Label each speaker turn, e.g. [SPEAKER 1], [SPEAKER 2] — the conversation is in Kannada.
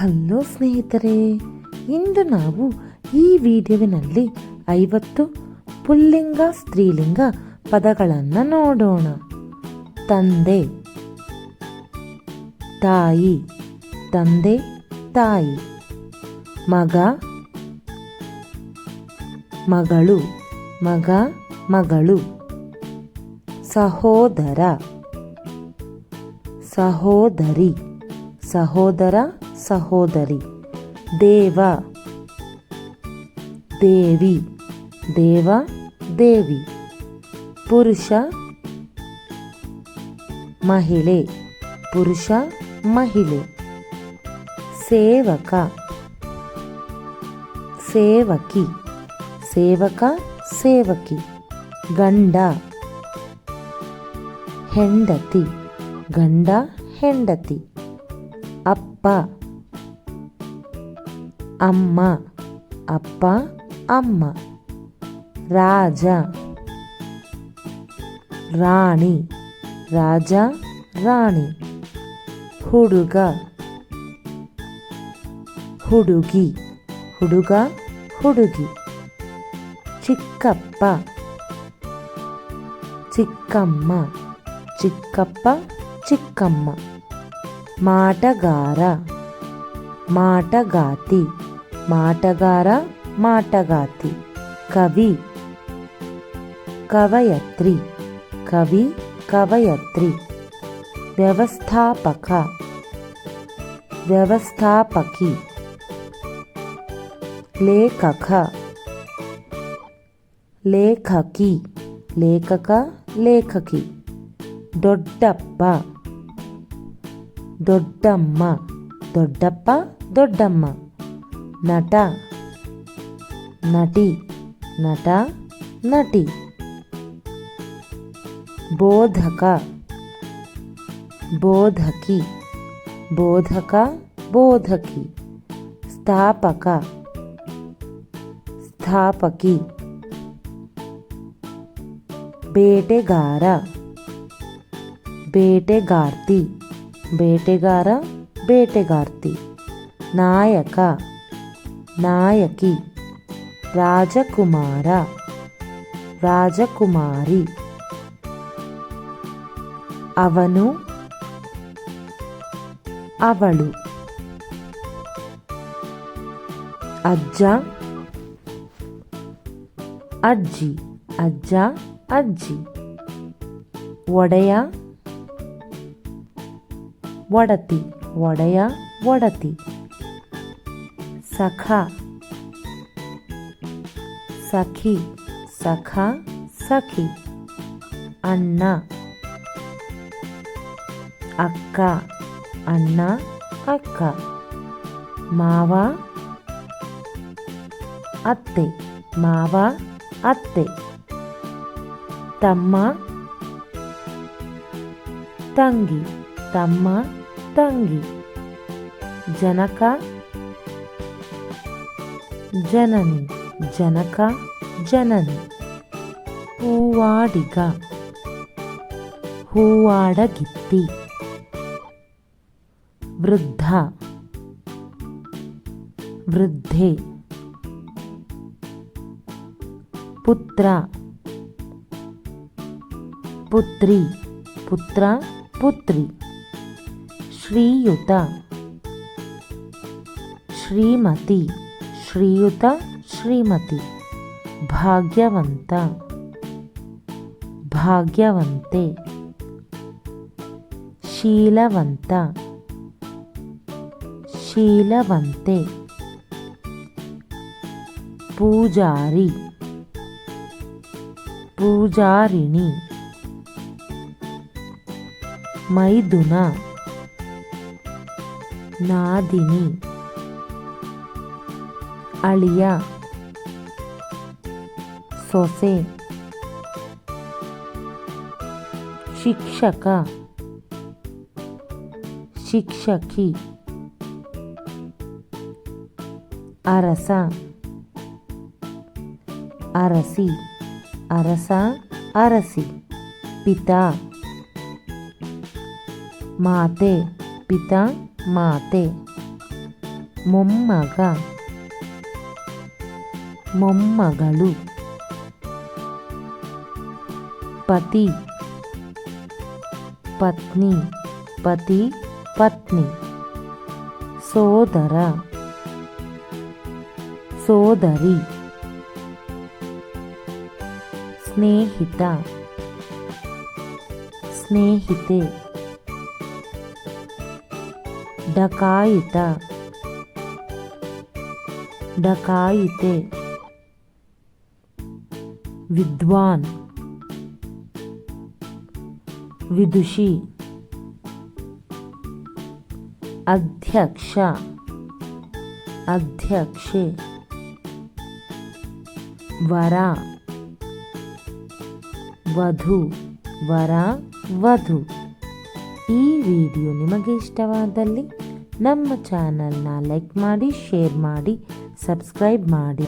[SPEAKER 1] ಹಲೋ ಸ್ನೇಹಿತರೆ, ಇಂದು ನಾವು ಈ ವಿಡಿಯೋವಿನಲ್ಲಿ ಐವತ್ತು ಪುಲ್ಲಿಂಗ ಸ್ತ್ರೀಲಿಂಗ ಪದಗಳನ್ನು ನೋಡೋಣ. ತಂದೆ, ತಾಯಿ ತಂದೆ, ತಾಯಿ. ಮಗ, ಮಗಳು ಮಗ, ಮಗಳು. ಸಹೋದರ, ಸಹೋದರಿ, ಸಹೋದರ. ಸಹೋದರಿ. ದೇವ. ದೇವಿ. ದೇವ. ದೇವಿ. ಪುರುಷ. ಮಹಿಳೆ. ಪುರುಷ. ಮಹಿಳೆ. ಸೇವಕ. ಸೇವಕಿ. ಸೇವಕ, ಸೇವಕಿ. ಗಂಡ. ಹೆಂಡತಿ. ಗಂಡ, ಹೆಂಡತಿ. ಅಪ್ಪ. ಅಮ್ಮ ಅಪ್ಪ ಅಮ್ಮ ರಾಜ ರಾಣಿ ರಾಜ ರಾಣಿ ಹುಡುಗ ಹುಡುಗಿ ಹುಡುಗ ಹುಡುಗಿ ಚಿಕ್ಕಪ್ಪ ಚಿಕ್ಕಮ್ಮ ಚಿಕ್ಕಪ್ಪ ಚಿಕ್ಕಮ್ಮ ಮಾಟಗಾರ ಮಾಟಗಾತಿ మాటగార మాటగాతి. కవి కవయత్రి కవి కవయత్రి. వ్యవస్థాపక వ్యవస్థాపకి. లేఖక లేఖకి. లేఖక లేఖకి. దొడ్డప్ప దొడ్డమ్మ దొడ్డప్ప దొడ్డమ్మ. ನಟ ನಟಿ ನಟ ನಟಿ ಬೋಧಕ ಬೋಧಕಿ ಬೋಧಕ ಬೋಧಕಿ ಸ್ಥಾಪಕ ಸ್ಥಾಪಕಿ ಬೇಟೆಗಾರ ಬೇಟೆಗಾರ್ತಿ ಬೇಟೆಗಾರ ಬೇಟೆಗಾರ್ತಿ ನಾಯಕ ನಾಯಕಿ ರಾಜಕುಮಾರ ರಾಜಕುಮಾರಿ. ಅವನು ಅವಳು. ಅಜ್ಜ ಅಜ್ಜಿ ಅಜ್ಜ ಅಜ್ಜಿ. ಒಡೆಯ ಒಡತಿ ಒಡೆಯ ಒಡತಿ. सखा सखी सखा सखी। अन्ना। अक्का अन्ना, अक्का। मावा, अत्ते। मावा, अत्ते। तम्मा, तंगी। तम्मा, तंगी। जनका ಜನನಿ ಜನಕ ಜನನಿ ಹೂವಾಡಿಗ ಹೂವಾಡಗಿತ್ತಿ ವೃದ್ಧ ವೃದ್ಧೆ ಪುತ್ರ ಪುತ್ರಿ ಪುತ್ರ ಪುತ್ರಿ ಶ್ರೀಯುತ ಶ್ರೀಮತಿ శ్రీయుత శ్రీమతి భాగ్యవంత భాగ్యవంతే శీలవంత శీలవంతే పూజారి పూజారిణి మైదున నాదిని ಅಳಿಯ ಸೊಸೆ ಶಿಕ್ಷಕ ಶಿಕ್ಷಕಿ ಅರಸ ಅರಸಿ ಅರಸ ಅರಸಿ ಪಿತಾ ಮಾತೆ ಪಿತಾ ಮಾತೆ ಮೊಮ್ಮಗ ಮೊಮ್ಮಗಳು. ಪತಿ. ಪತ್ನಿ. ಪತಿ ಪತ್ನಿ. ಸೋದರ. ಸೋದರಿ. ಸ್ನೇಹಿತ. ಸ್ನೇಹಿತೆ. ಡಕಾಯಿತ. ಡಕಾಯಿತೆ. ವಿದ್ವಾನ್, ವಿದುಷಿ, ಅಧ್ಯಕ್ಷ, ಅಧ್ಯಕ್ಷೆ, ವರ, ವಧು ವರ, ವಧು. ಈ ವಿಡಿಯೋ ನಿಮಗೆ ಇಷ್ಟವಾದಲ್ಲಿ ನಮ್ಮ ಚಾನಲ್ನ ಲೈಕ್ ಮಾಡಿ, ಶೇರ್ ಮಾಡಿ, ಸಬ್ಸ್ಕ್ರೈಬ್ ಮಾಡಿ.